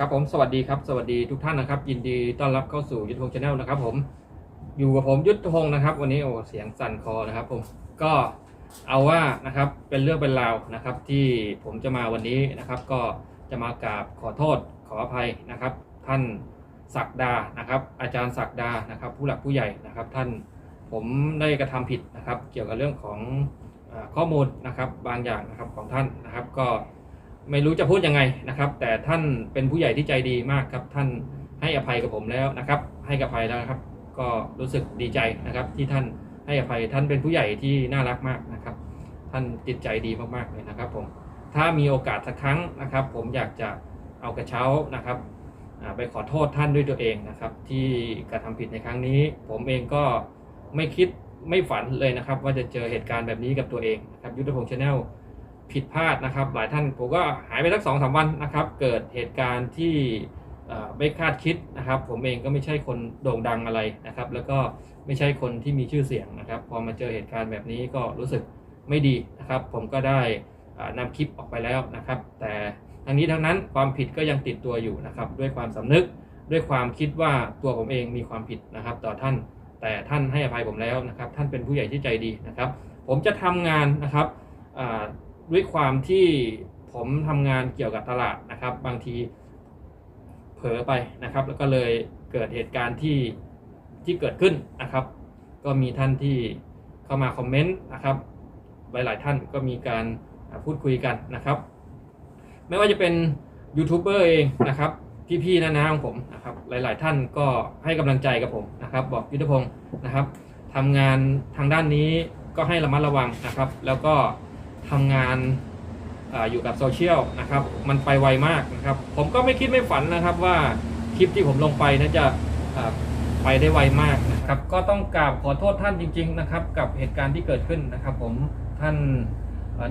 ครับผมสวัสดีครับสวัสดีทุกท่านนะครับ ยินดีต้อนรับเข้าสู่ยุทธพงศ์ชาแนลนะครับ ผมอยู่กับผมยุทธพงศ์นะครับ วันนี้โอ้เสียงสั่นคอนะครับ ผมก็เอาว่านะครับเป็นเรื่องเป็นราวนะครับ ที่ผมจะมาวันนี้นะครับ ก็จะมากราบขอโทษขออภัยนะครับ ท่านศักดานะครับ อาจารย์ศักดานะครับ ผู้หลักผู้ใหญ่นะครับ ท่านผมได้กระทำผิดนะครับ เกี่ยวกับเรื่องของข้อมูลนะครับ บางอย่างนะครับของท่านนะครับ ก็ ไม่รู้จะพูดยังไงนะครับ แต่ท่านเป็นผู้ใหญ่ที่ใจดีมากครับ ท่านให้อภัยกับผมแล้วนะครับ ให้อภัยแล้วครับ ก็รู้สึกดีใจนะครับ ที่ท่านให้อภัยท่านเป็นผู้ใหญ่ที่น่ารักมากนะครับ ท่านจิตใจดีมากๆเลยนะครับผมถ้ามีโอกาสสักครั้งนะครับ ผมอยากจะเอากระเช้านะครับไปขอโทษท่านด้วยตัวเองนะครับ ที่กระทำผิดในครั้งนี้ ผมเองก็ไม่คิดไม่ฝันเลยนะครับ ว่าจะเจอเหตุการณ์แบบนี้กับตัวเองนะครับยุทธพงศ์ชาแนล ผิดพลาดนะครับ หลายท่านผมก็หายไปสักสองสามวันนะครับ เกิดเหตุการณ์ที่ไม่คาดคิดนะครับ ผมเองก็ไม่ใช่คนโด่งดังอะไรนะครับ แล้วก็ไม่ใช่คนที่มีชื่อเสียงนะครับ พอมาเจอเหตุการณ์แบบนี้ก็รู้สึกไม่ดีนะครับ ผมก็ได้อ่านำคลิปออกไปแล้วนะครับ แต่ทั้งนี้ทั้งนั้นความผิดก็ยังติดตัวอยู่นะครับ ด้วยความสำนึกด้วยความคิดว่าตัวผมเองมีความผิดนะครับ ต่อท่านแต่ท่านให้อภัยผมแล้วนะครับ ท่านเป็นผู้ใหญ่ที่ใจดีนะครับ ผมจะทำงานนะครับ ด้วยความที่ผมทำงานเกี่ยวกับตลาดนะครับ บางทีเผลอไปนะครับ แล้วก็เลยเกิดเหตุการณ์ที่ที่เกิดขึ้นนะครับ ก็มีท่านที่เข้ามาคอมเมนต์นะครับ หลาย ๆ ท่านก็มีการพูดคุยกันนะครับ ไม่ว่าจะเป็นยูทูบเบอร์เองนะครับพี่ๆน้าๆของผมนะครับ หลาย ๆ ท่านก็ให้กำลังใจกับผมนะครับ บอกยุทธพงศ์นะครับทำงานทางด้านนี้ก็ให้ระมัดระวังนะครับ แล้วก็ ทำงานออยู่กับโซเชียลนะครับ มันไปไวมากนะครับ ผมก็ไม่คิดไม่ฝันนะครับว่าคลิปที่ผมลงไปนะจะไปได้ไวมากนะครับ ก็ต้องกราบขอโทษท่านจริง ๆ นะครับ กับเหตุการณ์ที่เกิดขึ้นนะครับ ผมท่าน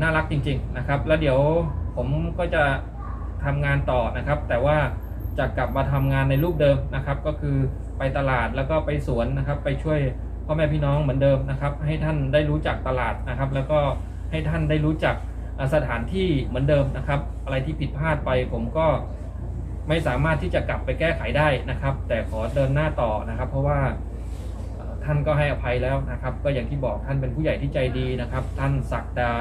น่ารักจริง ๆนะครับ แล้วเดี๋ยวผมก็จะทำงานต่อนะครับ แต่ว่าจะกลับมาทำงานในรูปเดิมนะครับ ก็คือไปตลาดแล้วก็ไปสวนนะครับ ไปช่วยพ่อแม่พี่น้องเหมือนเดิมนะครับ ให้ท่านได้รู้จักตลาดนะครับ แล้วก็ ให้ท่านได้รู้จักสถานที่เหมือนเดิมนะครับ อะไรที่ผิดพลาดไปผมก็ไม่สามารถที่จะกลับไปแก้ไขได้นะครับ แต่ขอเดินหน้าต่อนะครับ เพราะว่าท่านก็ให้อภัยแล้วนะครับ ก็อย่างที่บอกท่านเป็นผู้ใหญ่ที่ใจดีนะครับ ท่านศักดา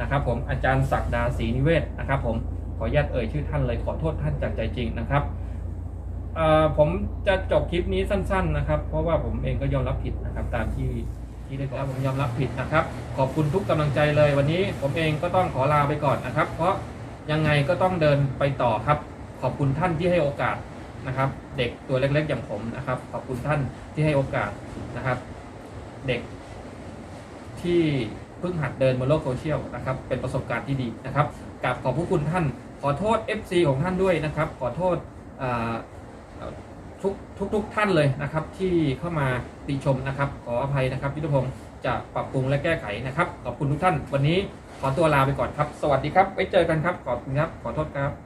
นะครับ ผมอาจารย์ศักดาศรีนิเวศนะครับ ผมขออนุญาตเอ่ยชื่อท่านเลยขอโทษท่านจากใจจริงนะครับผมจะจบคลิปนี้สั้น ๆนะครับ เพราะว่าผมเองก็ยอมรับผิดนะครับ ตามที่ ที่ได้บอกผมยอมรับผิดนะครับ ขอบคุณทุกกำลังใจเลย วันนี้ผมเองก็ต้องขอลาไปก่อนนะครับ เพราะยังไงก็ต้องเดินไปต่อครับ ขอบคุณท่านที่ให้โอกาสนะครับ เด็กตัวเล็กๆอย่างผมนะครับ ขอบคุณท่านที่ให้โอกาสนะครับ เด็กที่เพิ่งหัดเดินบนโลกโซเชียลนะครับ เป็นประสบการณ์ที่ดีนะครับกราบขอบพระคุณท่าน ขอโทษ FC ของท่านด้วยนะครับ ขอโทษ ทุกทุกทุกท่านเลยนะครับ ที่เข้ามาติชมนะครับ ขออภัยนะครับยุทธพงศ์จะปรับปรุงและแก้ไขนะครับ ขอบคุณทุกท่าน วันนี้ขอตัวลาไปก่อนครับ สวัสดีครับ ไว้เจอกันครับ ขอบคุณครับ ขอโทษครับ